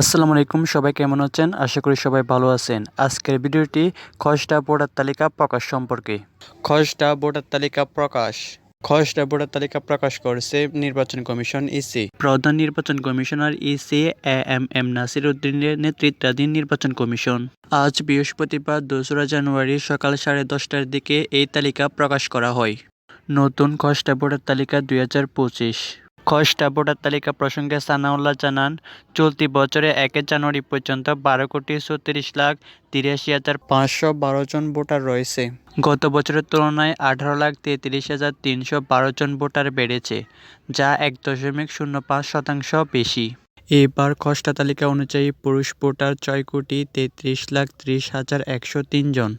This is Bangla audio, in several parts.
আসসালামু আলাইকুম সবাই কেমন আছেন? আশা করি সবাই ভালো আছেন। আজকের ভিডিওটি খসড়া ভোটার তালিকা প্রকাশ সম্পর্কে। খসড়া ভোটার তালিকা প্রকাশ। খসড়া ভোটার তালিকা প্রকাশ করেছে নির্বাচন কমিশন ইসি। প্রধান নির্বাচন commissioner EC A M M Nasir উদ্দিনের নেতৃত্বাধীন নির্বাচন কমিশন। আজ বৃহস্পতিবার দোসরা জানুয়ারি সকাল সাড়ে দশটার দিকে এই তালিকা প্রকাশ করা হয়। নতুন খসড়া ভোটার তালিকা দুই হাজার পঁচিশ। খসড়া ভোটার তালিকা প্রসঙ্গে সানাউল্লাহ জানান, চলতি বছরে একে জানুয়ারি পর্যন্ত বারো কোটি ছত্রিশ লাখ তিরাশি হাজার পাঁচশো বারো জন ভোটার রয়েছে। গত বছরের তুলনায় আঠারো লাখ তেত্রিশ হাজার তিনশো বারো জন ভোটার বেড়েছে, যা এক দশমিক শূন্য পাঁচ শতাংশ বেশি। এবার খসড়া তালিকা অনুযায়ী পুরুষ ভোটার ছয় কোটি তেত্রিশ লাখ ত্রিশ হাজার একশো তিন জন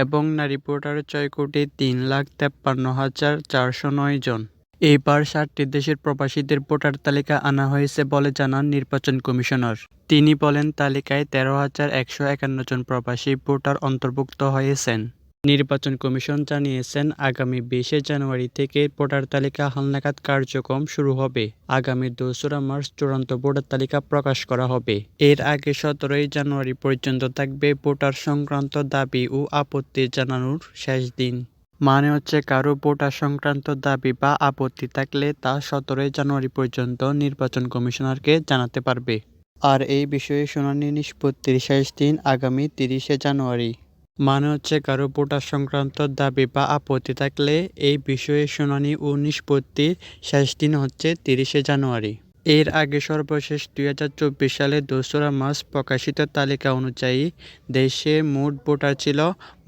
এবং নারী ভোটার ছয় কোটি তিন লাখ তেপ্পান্ন হাজার চারশো নয় জন। এইবার ষাটটি দেশের প্রবাসীদের ভোটার তালিকা আনা হয়েছে বলে জানান নির্বাচন কমিশনার। তিনি বলেন, তালিকায় তেরো হাজার একশো একান্ন জন প্রবাসী ভোটার অন্তর্ভুক্ত হয়েছেন। নির্বাচন কমিশন জানিয়েছেন, আগামী বিশে জানুয়ারি থেকে ভোটার তালিকা হালনাগাদ কার্যক্রম শুরু হবে। আগামী দোসরা মার্চ চূড়ান্ত ভোটার তালিকা প্রকাশ করা হবে। এর আগে সতেরোই জানুয়ারি পর্যন্ত থাকবে ভোটার সংক্রান্ত দাবি ও আপত্তি জানানোর শেষ দিন। মানে হচ্ছে কারও ভোটার সংক্রান্ত দাবি বা আপত্তি থাকলে তা সতেরোই জানুয়ারি পর্যন্ত নির্বাচন কমিশনারকে জানাতে পারবে। আর এই বিষয়ে শুনানি নিষ্পত্তির শেষ দিন আগামী তিরিশে জানুয়ারি। মানে হচ্ছে কারও ভোটার সংক্রান্ত দাবি বা আপত্তি থাকলে এই বিষয়ে শুনানি ও নিষ্পত্তির শেষ দিন হচ্ছে তিরিশে জানুয়ারি। এর আগে সর্বশেষ দুই হাজার চব্বিশ সালে দোসরা মার্চ প্রকাশিত তালিকা অনুযায়ী দেশে মোট ভোটার ছিল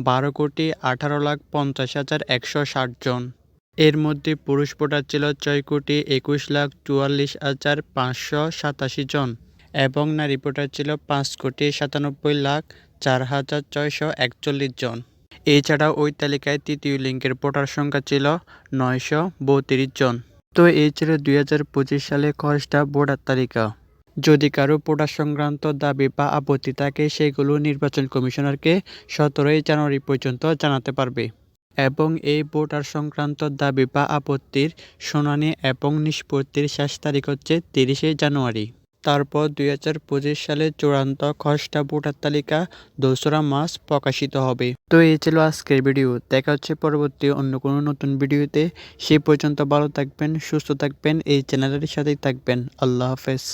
বারো কোটি আঠারো লাখ পঞ্চাশ হাজার একশো ষাট জন। এর মধ্যে পুরুষ ভোটার ছিল ছয় কোটি একুশ লাখ চুয়াল্লিশ হাজার পাঁচশো সাতাশি জন এবং নারী ভোটার ছিল পাঁচ কোটি সাতানব্বই লাখ চার হাজার ছয়শো একচল্লিশ জন। এছাড়া ওই তালিকায় তৃতীয় লিঙ্গের ভোটার সংখ্যা ছিল নয়শো বত্রিশ জন। তো এই ছিল দুই হাজার পঁচিশ সালে খসড়া ভোটার তালিকা। যদি কারও ভোটার সংক্রান্ত দাবি বা আপত্তি থাকে, সেগুলো নির্বাচন কমিশনারকে সতেরোই জানুয়ারি পর্যন্ত জানাতে পারবে। এবং এই ভোটার সংক্রান্ত দাবি বা আপত্তির শুনানি এবং নিষ্পত্তির শেষ তারিখ হচ্ছে তিরিশে জানুয়ারি। তারপর দুই হাজার পঁচিশ সালে চূড়ান্ত খসড়া ভোটার তালিকা দোসরা মাস প্রকাশিত হবে। তো এই ছিল আজকের ভিডিও। দেখা হচ্ছে পরবর্তী অন্য কোনো নতুন ভিডিওতে। সে পর্যন্ত ভালো থাকবেন, সুস্থ থাকবেন, এই চ্যানেলের সাথেই থাকবেন। আল্লাহ হাফেজ।